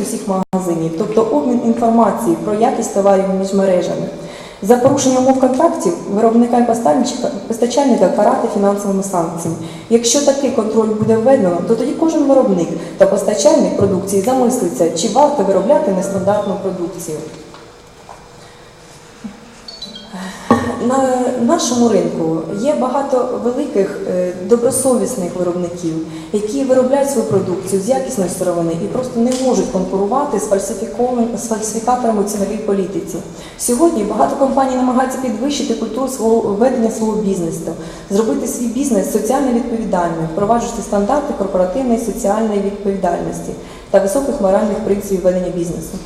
усіх магазинів, тобто обмін інформації про якість товарів між мережами. За порушення умов контрактів виробника і постачальника карати фінансовими санкціями. Якщо такий контроль буде введено, то тоді кожен виробник та постачальник продукції замислиться, чи варто виробляти нестандартну продукцію. На нашому ринку є багато великих е, добросовісних виробників, які виробляють свою продукцію з якісної сировини і просто не можуть конкурувати з з фальсифікаторами у ціновій політиці. Сьогодні багато компаній намагаються підвищити культуру свого ведення свого бізнесу, зробити свій бізнес соціально відповідальним, впроваджувати стандарти корпоративної соціальної відповідальності та високих моральних принципів ведення бізнесу.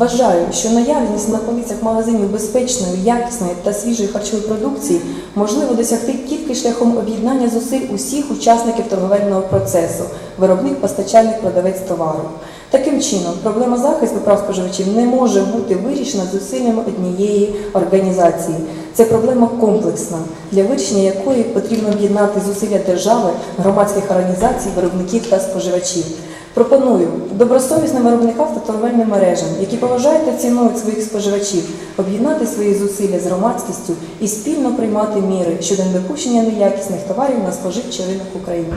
Вважаю, що наявність на полицях магазинів безпечної, якісної та свіжої харчової продукції можливо досягти тільки шляхом об'єднання зусиль усіх учасників торговельного процесу виробник, постачальник, продавець товару. Таким чином, проблема захисту прав споживачів не може бути вирішена зусиллями однієї організації. Це проблема комплексна, для вирішення якої потрібно об'єднати зусилля держави, громадських організацій, виробників та споживачів. Пропоную добросовісним виробникам та торговельним мережам, які поважають та цінують своїх споживачів, об'єднати свої зусилля з громадськістю і спільно приймати міри щодо недопущення неякісних товарів на споживчий ринок України.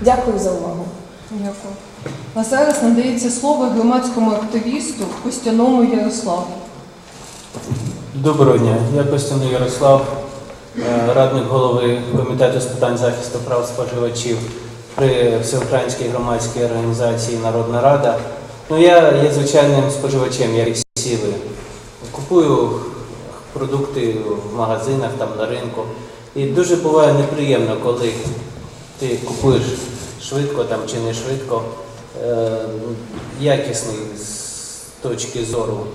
Дякую за увагу. Дякую. А зараз надається слово громадському активісту Костяному Ярославу. Доброго дня. Я Костян Ярослав, е, радник голови комітету з питань захисту прав споживачів при всеукраїнській громадській організації Народна Рада. Ну я є звичайним споживачем, як всі ви. Купую продукти в магазинах, там на ринку. І дуже буває неприємно, коли ти купуєш швидко там чи не швидко, е, якісний з точки зору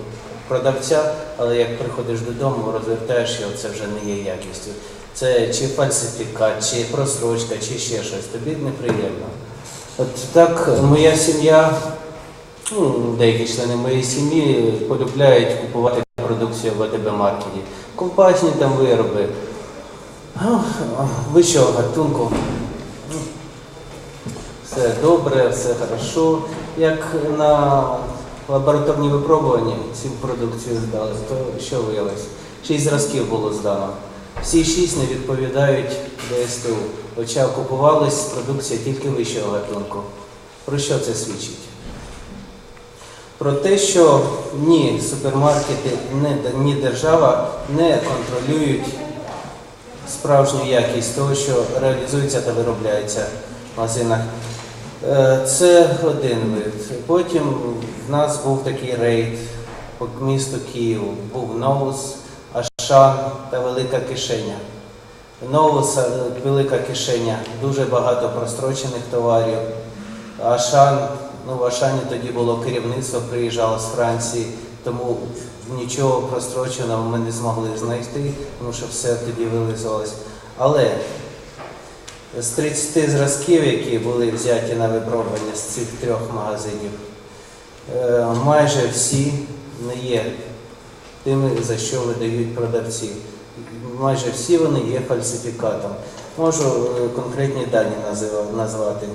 продавця, але як приходиш додому, розвертаєш його, це вже не є якістю. Це чи фальсифікат, чи просрочка, чи ще щось. Тобі неприємно. От так моя сім'я, ну, деякі члени моєї сім'ї полюбляють купувати продукцію в АТБ маркеті. Компактні там вироби. Ах, Вищого гатунку. Ну, Все добре, все хорошо. Як на лабораторні випробування цю продукцію здали, то що виявилось? Шість зразків було здано. Всі шість не відповідають ДСТУ. Хоча купувалась продукція тільки вищого гатунку. Про що це свідчить? Про те, що ні супермаркети, ні, держава не контролюють справжню якість того, що реалізується та виробляється в магазинах. Е, Це один вид. Потім в нас був такий рейд по місту Києву. Був Новус, Ашан та Велика Кишеня. Новус, е, Велика Кишеня, дуже багато прострочених товарів. Ашан, ну в Ашані тоді було керівництво, приїжджало з Франції, тому нічого простроченого ми не змогли знайти, тому що все тоді вилизувалось. Але з 30 зразків, які були взяті на випробування з цих трьох магазинів, е, майже всі не є тими, за що видають продавці. Майже всі вони є фальсифікатом. Можу е, конкретні дані назвати.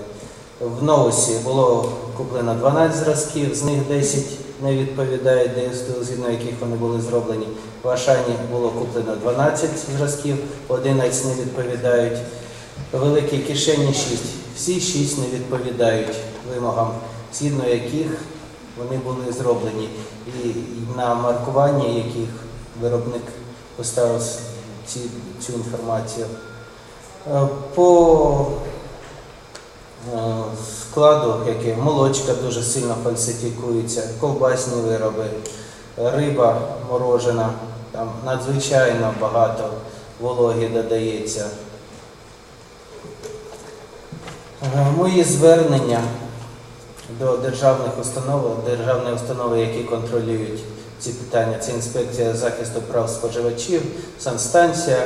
В Новусі було куплено 12 зразків, з них 10 не відповідають ДСТУ, згідно яких вони були зроблені. В Ашані було куплено 12 зразків, 11 не відповідають. Великі кишені 6. Всі 6 не відповідають вимогам, згідно яких вони були зроблені, і на маркуванні яких виробник поставив ці, цю інформацію. Е, По е, складу, яке молочка дуже сильно фальсифікується, ковбасні вироби, риба морожена, там надзвичайно багато вологи додається. Е, Мої звернення до державних установ, державні установи, які контролюють ці питання, це інспекція захисту прав споживачів, санстанція,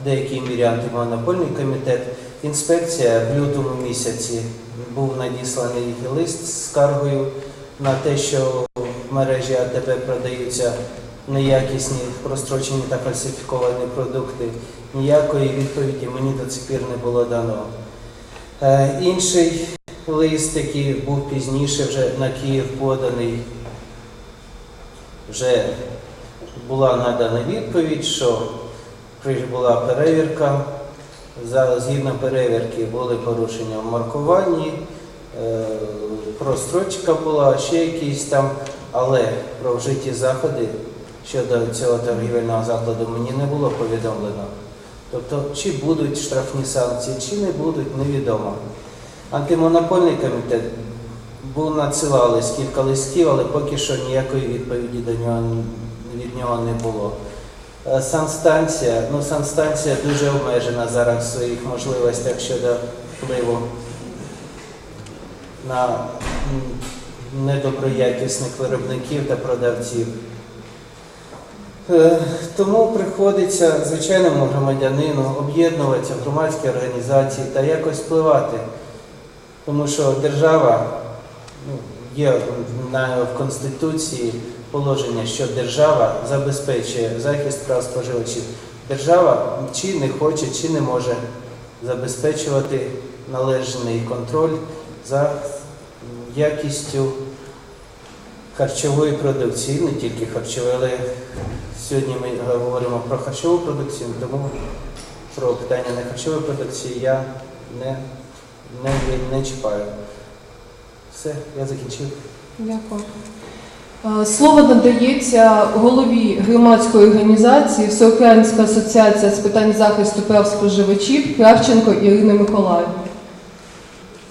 в деякій мірі антимонопольний комітет. Інспекція в лютому місяці був надісланий лист з скаргою на те, що в мережі АТБ продаються неякісні, прострочені та фальсифіковані продукти. Ніякої відповіді мені до цих пір не було дано. Е, Інший лист, який був пізніше вже на Київ поданий, вже була надана відповідь, що була перевірка. Згідно перевірки були порушення в маркуванні, е, прострочка була, ще якісь там, але про вжиті заходи щодо цього торгівельного закладу мені не було повідомлено. Тобто, чи будуть штрафні санкції, чи не будуть, невідомо. Антимонопольний комітет був надсилали кілька листів, але поки що ніякої відповіді до нього від нього не було. Е, Санстанція, ну санстанція дуже обмежена зараз в своїх можливостях щодо впливу на недоброякісних виробників та продавців. Е, Тому приходиться звичайному громадянину об'єднуватися в громадські організації та якось впливати. Тому що держава ну, є в Конституції положення, що держава забезпечує захист прав споживачів. Держава чи не хоче, чи не може забезпечувати належний контроль за якістю харчової продукції, не тільки харчової, але сьогодні ми говоримо про харчову продукцію, тому про питання не харчової продукції я не, не, не чіпаю. Все, я закінчив. Дякую. Е, Слово надається голові громадської організації Всеукраїнська асоціація з питань захисту прав споживачів Кравченко Ірини Миколаївни.